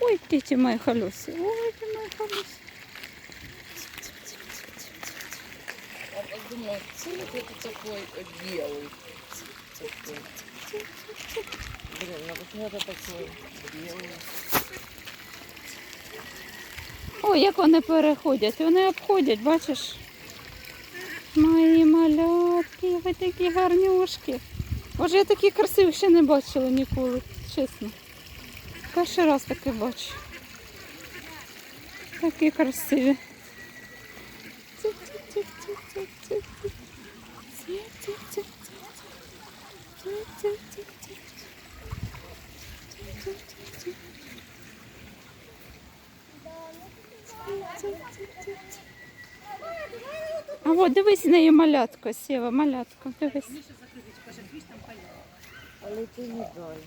Ой, ти мої халюси. Ой, ти мої халюси. А я думаю, це вот это такой э, белый. Такой. Блин, ну вот это такой белый. Ой, як вони переходять, вони обходять, бачиш? Мої малятки, ви такі гарнюшки. Боже, я такі красиві ще не бачила ніколи, чесно. Перший раз таке бачу. Такі красиві. А от дивись на її малятко, сіва, малятко, дивись. Але ти не дай.